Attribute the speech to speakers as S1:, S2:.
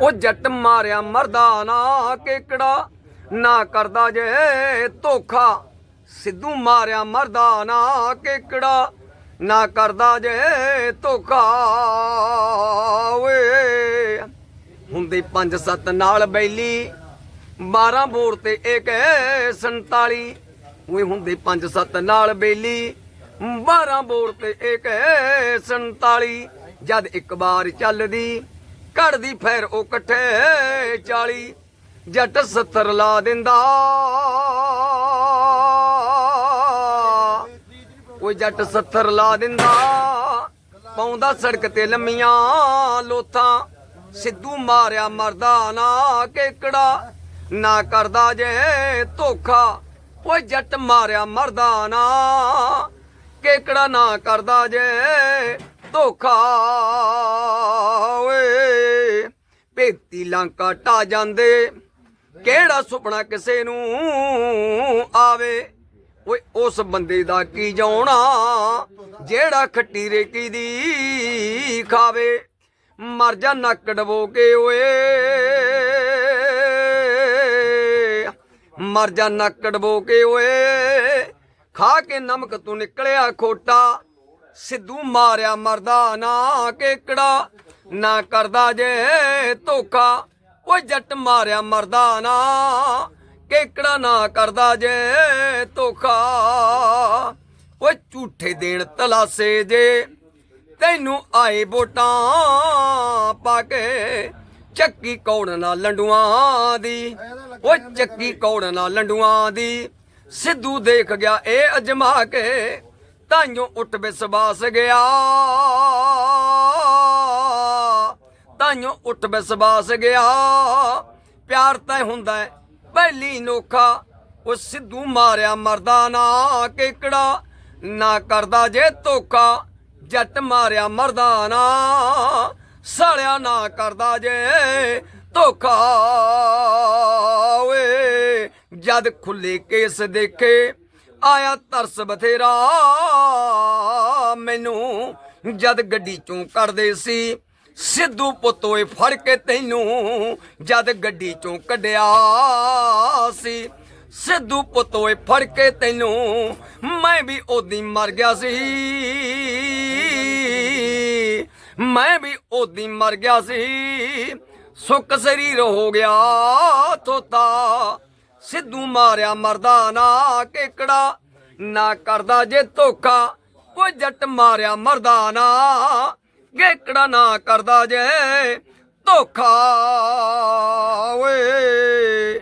S1: ਉਹ ਜੱਟ ਮਾਰਿਆ ਮਰਦਾ ਨਾ ਕੇਕੜਾ, ਨਾ ਕਰਦਾ ਜੇ ਧੋਖਾ। ਸਿੱਧੂ ਮਾਰਿਆ ਮਰਦਾ ਨਾ ਕੇਕੜਾ, ਨਾ ਕਰਦਾ ਜੇ ਧੋਖਾ। ਓਏ, ਹੁੰਦੇ ਪੰਜ ਸੱਤ ਨਾਲ ਬੈਲੀ 12 ਬੋਰ ਤੇ ਇੱਕ 47 ਓਏ ਹੁੰਦੇ ਪੰਜ ਸੱਤ ਨਾਲ ਬੈਲੀ 12 ਬੋਰ ਤੇ ਇੱਕ 47 ਜਦ ਇੱਕ ਵਾਰ ਚੱਲਦੀ ਘੜਦੀ ਫੇਰ ਉਹ ਇਕੱਠੇ 40 ਜੱਟ 70 ਲਾ ਦਿੰਦਾ। ਓਏ ਜੱਟ 70 ਲਾ ਦਿੰਦਾ। ਪਾਉਂਦਾ ਸੜਕ ਤੇ ਲੰਮੀਆਂ ਲੋਥਾਂ। ਸਿੱਧੂ ਮਾਰਿਆ ਮਰਦਾ ਨਾ ਕੇਕੜਾ। ਨਾ ਕਰਦਾ ਜੇ ਧੋਖਾ। ਓਏ ਜੱਟ ਮਾਰਿਆ ਮਰਦਾ ਨਾ ਕੇਕੜਾ। ਨਾ ਕਰਦਾ ਜੇ ਧੋਖਾ। ਭੇਤੀ ਲੰਕਾ ਟਾ ਜਾਂਦੇ। ਕਿਹੜਾ ਸੁਪਨਾ ਕਿਸੇ ਨੂੰ ਆਵੇ? ਓਏ, ਉਸ ਬੰਦੇ ਦਾ ਕੀ ਜਾਉਣਾ? ਜਿਹੜਾ ਖੱਟੀ ਰੇਕੀ ਦੀ ਖਾਵੇ। ਮਰ ਜਾ ਨੱਕ ਡਬੋ ਕੇ ਓਏ। ਮਰ ਜਾ ਨੱਕ ਡਬੋ ਕੇ ਓਏ। ਖਾ ਕੇ ਨਮਕ ਤੂੰ ਨਿਕਲਿਆ ਖੋਟਾ। ਸਿੱਧੂ ਮਾਰਿਆ ਮਰਦਾ ਨਾ ਕੇਕੜਾ। ਨਾ ਕਰਦਾ ਜੇ ਧੋਖਾ। ਓਏ ਜੱਟ ਮਾਰਿਆ ਮਰਦਾ ਨਾ। ਕੇਕੜਾ ਨਾ ਕਰਦਾ ਜੇ ਧੋਖਾ। ਓਏ ਝੂਠੇ ਦੇਣ ਤਲਾਸੇ ਜੇ। ਤੈਨੂੰ ਆਏ ਵੋਟਾਂ ਪਾ ਕੇ ਚੱਕੀ ਕੌੜ ਨਾਲ ਲੰਡੂਆਂ ਦੀ। ਓਏ ਚੱਕੀ ਕੌੜ ਨਾਲ ਲੰਡੂਆਂ ਦੀ। ਸਿੱਧੂ ਦੇਖ ਗਿਆ ਇਹ ਅਜਮਾ ਕੇ। ਤਾਈਓ ਉੱਠ ਵਿਸਵਾਸ ਗਿਆ। ਤਾਈਓ ਉੱਠ ਵਿਸਵਾਸ ਗਿਆ। ਪਿਆਰ ਤਾਂ ਹੁੰਦਾ ਹੈ, ਪਹਿਲੀ ਨੋਖਾ, ਉਹ ਸਿੱਧੂ ਮਾਰਿਆ ਮਰਦਾ ਨਾ ਕੇਕੜਾ, ਨਾ ਕਰਦਾ ਜੇ ਧੋਖਾ, ਜੱਟ ਮਾਰਿਆ ਮਰਦਾ ਨਾ, ਸਾਲਿਆ ਨਾ ਕਰਦਾ ਜੇ ਧੋਖਾ। ਓਏ, ਜਦ ਖੁੱਲੇ ਕੇਸ ਦੇਖੇ, ਆਇਆ ਤਰਸ ਬਥੇਰਾ, ਮੈਨੂੰ ਜਦ ਗੱਡੀ ਚੋਂ ਕਰਦੇ ਸੀ ਸਿੱਧੂ ਪੁੱਤ ਫੜ ਕੇ ਤੈਨੂੰ ਜਦ ਗੱਡੀ ਚੋਂ ਕੱਢਿਆ ਸੀ। ਸਿੱਧੂ ਪੁੱਤ ਫੜ ਕੇ ਤੈਨੂੰ ਮੈਂ ਵੀ ਉਹਦੀ ਮਰ ਗਿਆ ਸੀ। ਮੈਂ ਵੀ ਉਹਦੀ ਮਰ ਗਿਆ ਸੀ। ਸੁੱਕ ਸਰੀਰ ਹੋ ਗਿਆ ਤੋਤਾ। ਸਿੱਧੂ ਮਾਰਿਆ ਮਰਦਾ ਨਾ ਕੇਕੜਾ, ਨਾ ਕਰਦਾ ਜੇ ਧੋਖਾ। ਕੋਈ ਜੱਟ ਮਾਰਿਆ ਮਰਦਾ ਨਾ ਗੇਕੜਾ ਨਾ ਕਰਦਾ ਜੇ ਧੋਖਾ ਓਏ।